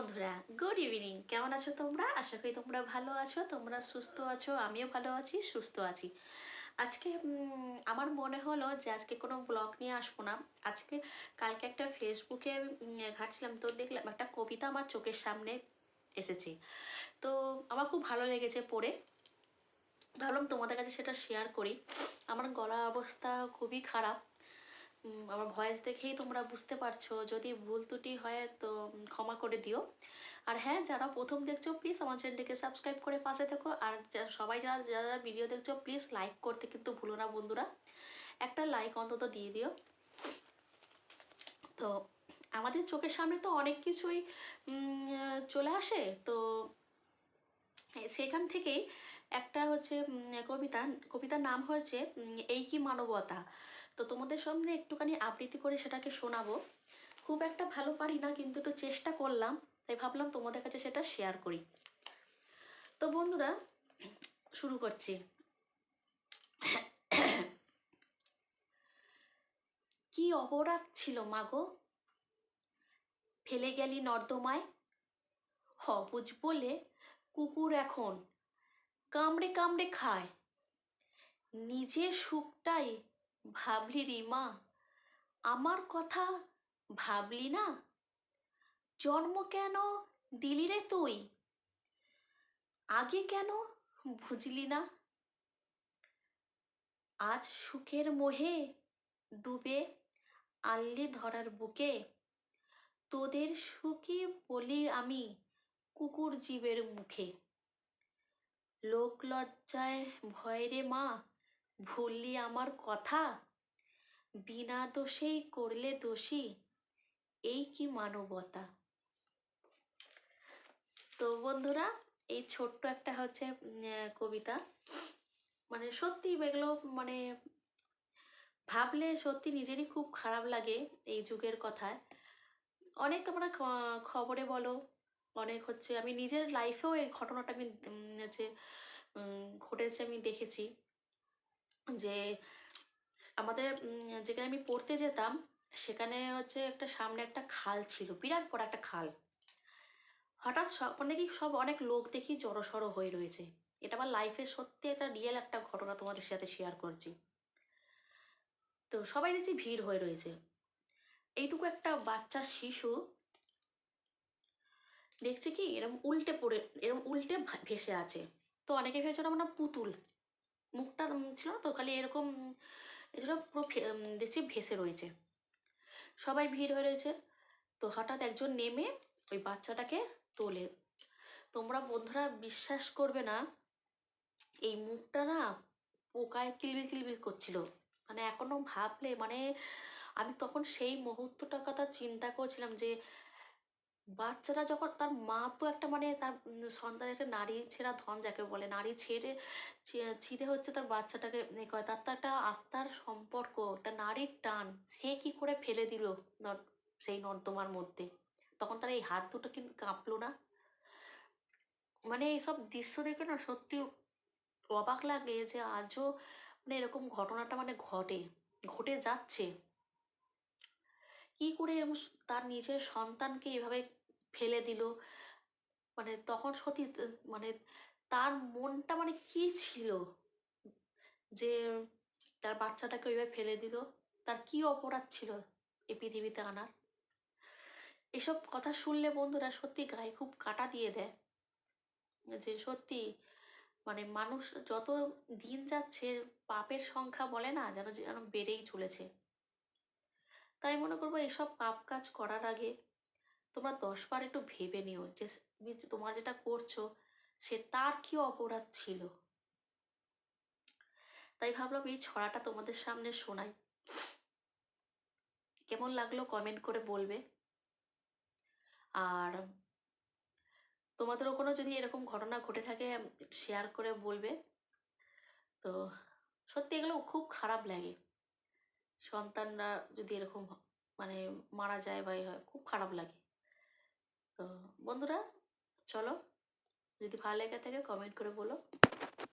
বন্ধুরা good evening কেমন আছো তোমরা? আশা করি তোমরা ভালো আছো, তোমরা সুস্থ আছো, আমিও ভালো আছি, সুস্থ আছি। আজকে আমার মনে হলো যে আজকে কোনো ব্লগ নিয়ে আসব না। আজকে কালকে একটা ফেসবুকে ঘাঁটছিলাম তো দেখলাম একটা কবিতা আমার চোখের সামনে এসেছে। তো আমার খুব ভালো লেগেছে পড়ে। ভাবলাম তোমাদের কাছে সেটা শেয়ার করি। আমার গলার অবস্থা খুবই খারাপ। আমার ভয়েস দেখেই তোমরা বুঝতে পারছ। যদি ভুল ত্রুটি হয়, তো ক্ষমা করে দিও। আর হ্যাঁ যারা প্রথম দেখছ প্লিজ আমার চ্যানেলটিকে সাবস্ক্রাইব করে পাশে থেকো। আর সবাই যারা যারা ভিডিও দেখছ প্লিজ লাইক করতে কিন্তু ভুলো না বন্ধুরা। একটা লাইক অন্তত দিয়ে দিও। তো আমাদের চোখের সামনে তো অনেক কিছুই চলে আসে। তো সেখান থেকেই একটা হচ্ছে কবিতা কবিতার নাম হয়েছে এই কি মানবতা? তো তোমাদের সামনে একটুখানি আবৃত্তি করে সেটাকে শোনাবো। খুব একটা ভালো পারি না, কিন্তু একটু চেষ্টা করলাম, তাই ভাবলাম তোমাদের কাছে সেটা শেয়ার করি। তো বন্ধুরা, শুরু করছি। কি অপরাধ ছিল মাগো ফেলে গেলি নর্দমায়? হবুজ বলে কুকুর এখন, কামড়ে কামড়ে খায়। নিজের সুখটাই ভাবলি রে মা আমার কথা ভাবলি না? জন্ম কেন দিলি রে তুই? আগে কেন বুঝলি না? আজ সুখের মোহে ডুবে আনলি ধরার বুকে। তোদের সুখী বলি আমি কুকুর জীবের মুখে। লোক লজ্জায় ভয় রে মা। ভুললি আমার কথা? বিনা দোষেই করলে দোষী, এই কি মানবতা? তো বন্ধুরা, এই ছোট্ট একটা হচ্ছে কবিতা। মানে সত্যি এগুলো মানে ভাবলে সত্যি নিজেরই খুব খারাপ লাগে এই যুগের কথায়। অনেক আমরা খবরে বলো, অনেক হচ্ছে আমি নিজের লাইফেও এই ঘটনাটা আমি হচ্ছে ঘটেছে আমি দেখেছি। যে আমাদের যেখানে আমি পড়তে যেতাম, সেখানে হচ্ছে একটা সামনে একটা খাল ছিল, বিরাট বড় একটা খাল। হঠাৎ সব মানে কি সব অনেক লোক দেখি জড়সড়ো হয়ে রয়েছে। এটা আমার লাইফে সত্যি একটা রিয়েল একটা ঘটনা তোমাদের সাথে শেয়ার করছি। তো সবাই দেখছি ভিড় হয়ে রয়েছে। এইটুকু একটা বাচ্চা শিশু দেখছে কি এরকম উল্টে পড়ে এরকম উল্টে ভেসে আছে। তো অনেকে ভেবেছিল না পুতুল। মুখটা ছিল না তো, খালি এরকম এছাড়া পুরো দেখছি ভেসে রয়েছে। সবাই ভিড় হয়ে রয়েছে। তো হঠাৎ একজন নেমে ওই বাচ্চাটাকে তোলে। তোমরা বন্ধুরা বিশ্বাস করবে না, এই মুখটা না পোকায় কিলবিল কিলবিল করছিল। মানে এখনও ভাবলে মানে আমি তখন সেই মুহূর্তটার কথা চিন্তা করছিলাম যে বাচ্চারা যখন তার মা তো একটা মানে তার উম সন্তানের একটা নারী ছেঁড়া ধন যাকে বলে, নারী ছেড়ে ছিঁড়ে হচ্ছে তার বাচ্চাটাকে এ করে, তার তো একটা আত্মার সম্পর্ক, একটা নারীর টান, সে কি করে ফেলে দিল সেই নর্দমার মধ্যে? তখন তার এই হাত দুটো কিন্তু কাঁপলো না। মানে এইসব দৃশ্য দেখে না সত্যি অবাক লাগে যে আজও মানে এরকম ঘটনাটা মানে ঘটে ঘটে যাচ্ছে। কি করে তার নিজের সন্তানকে এভাবে ফেলে দিল। মানে তখন সত্যি মানে তার মনটা মানে কি ছিল? যে তার বাচ্চাটাকে ওইভাবে ফেলে দিল। তার কি অপরাধ ছিল এই পৃথিবীতে আনার? এসব কথা শুনলে বন্ধুরা সত্যি গায়ে খুব কাটা দিয়ে দেয়। যে সত্যি মানে মানুষ যত দিন যাচ্ছে পাপের সংখ্যা বলে না, যেন যেন বেড়েই চলেছে। তাই মনে করব এসব পাপ কাজ করার আগে তোমরা দশবার একটু ভেবে নিও যে তুমি তোমার যেটা করছ, সে তার কি অপরাধ ছিল? তাই ভাবলাম এই ছড়াটা তোমাদের সামনে শোনাই। কেমন লাগল কমেন্ট করে বলবে। আর তোমাদেরও কোনো যদি এরকম ঘটনা ঘটে থাকে শেয়ার করে বলবে। তো সত্যি এগুলো খুব খারাপ লাগে। সন্তানরা যদি এরকম মানে মারা যায় বা হয়, খুব খারাপ লাগে। তো বন্ধুরা চলো যদি ভালো লেগে থাকে কমেন্ট করে বলো।